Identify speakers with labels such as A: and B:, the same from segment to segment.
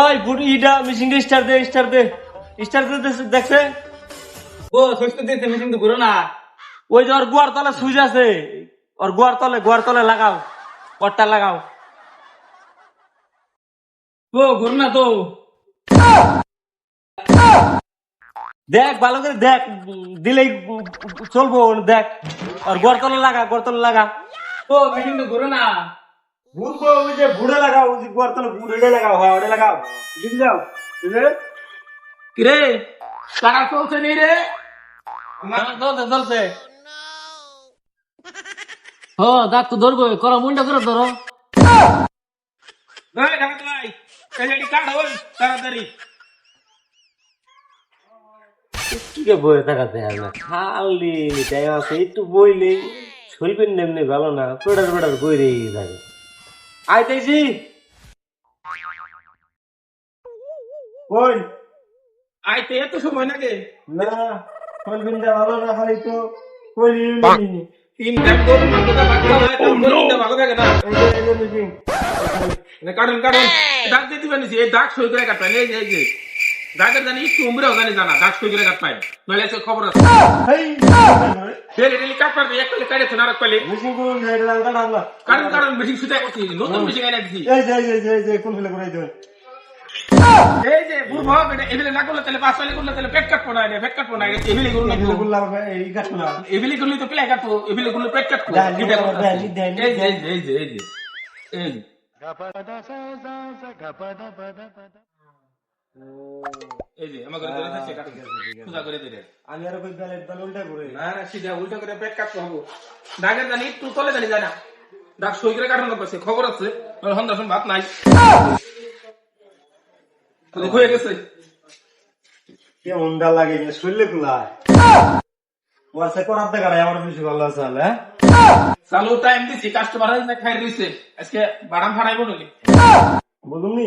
A: ওই বুড়ি ইটা মিশিং স্টার দে স্টার দে। স্টার দে দেখছে?
B: ও শস্য দিতে মেশিন তো ঘুরো না।
A: ওই যে ওর গোয়ার তলে সুইচ আছে। ওর গোয়ার তলে গোয়ার তলে লাগাও। পটটা লাগাও।
B: ও ঘুরো না তো।
A: দেখ, ভালো করে দেখ, দিলেই চলবো, দেখ। আর গোয়ার তলে লাগা গোয়ার তলে লাগা।
B: ও মেশিন তো ঘুরো না।
A: ঘুরবো, ওই যে ঘুরে লাগাও, ওই যে গোয়ার তলে ঘুরে লাগাও হ্যাঁ ওটা লাগাও। বুঝে যাও বুঝলে
B: কিরে? টাকা চলছে নি রে?
A: চলছে চলছে।
C: হ দাঁত তো ধরবো করা মুন্ডা করে ধরো।
B: তাড়াতাড়ি।
A: কি বই থাকাতে হয় না। খালি টাইম আছে একটু বইলে শরীরের নেমনি ভালো না পেটার পেটার বই রেগে থাকে আইতেছি বই
B: আইতে এত সময় লাগে?
A: না শরীরটা ভালো না খালি তো কই
B: তিন টাইম করে মাথা লাগতে হয় তারপরে ভালো থাকে না। কাটুন কাটুন। দাগ দিয়ে দিবেন এই দাগ সই করে কাটবেন এই যে। দাগের জানি একটু উমরেও জানি জানা দাগ সই করে কাটবেন নইলে সে খবর আছে।
A: হেই
B: ডেলি ডেলি কাটবার এক পেলে কাটে তো নারক পেলে।
A: মিটিং করুন এটা লাগা লাগলা
B: কারণ কারণ মিটিং সুতা করছি নতুন মিটিং এনে দিছি।
A: এই যে এই যে, এই যে কোন ফেলে করে দেবেন
B: এই যে বুড় এটা এবিলে না করলে তাহলে পাঁচ পেলে করলে তাহলে পেট কাটবো না পেট কাটবো না এবিলে করলে
A: এগুলো গুলা এই কাটবো না
B: এবিলে করলে তো পেলে কাটবো এবিলে করলে পেট কাটবো
A: দেন,
B: দুইটা
A: দেন,
B: কথা
A: দেন,
B: আছে।
A: দেন,
B: এই যে এই যে এই যে এই যে। এই যে আমার ঘরে ধরে থাকছে পূজা করে দিলে
A: আমি আর কই বেলে বেলে উল্টা করে
B: না না সিধা উল্টো করে পেট কাটতে হব। দাগের জানি একটু তলে জানি যায় দাগ সই করে কাটানো করছে খবর আছে। সন্ধ্যা সময় ভাত নাই। তো হয়ে গেছে।
A: কেমন ডা লাগে যে শরীরে কুলায়। ওয়াসে করার দেখা আমার বেশি ভালো আছে হ্যাঁ?
B: চালু টাইম দিছি কাস্টমার খাই রইছে। আজকে বাদাম ফাড়াইবো নাকি?
A: বলুন নি।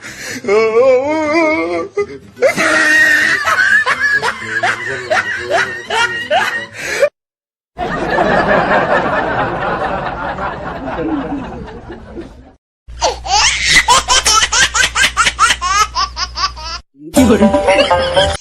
D: 이거를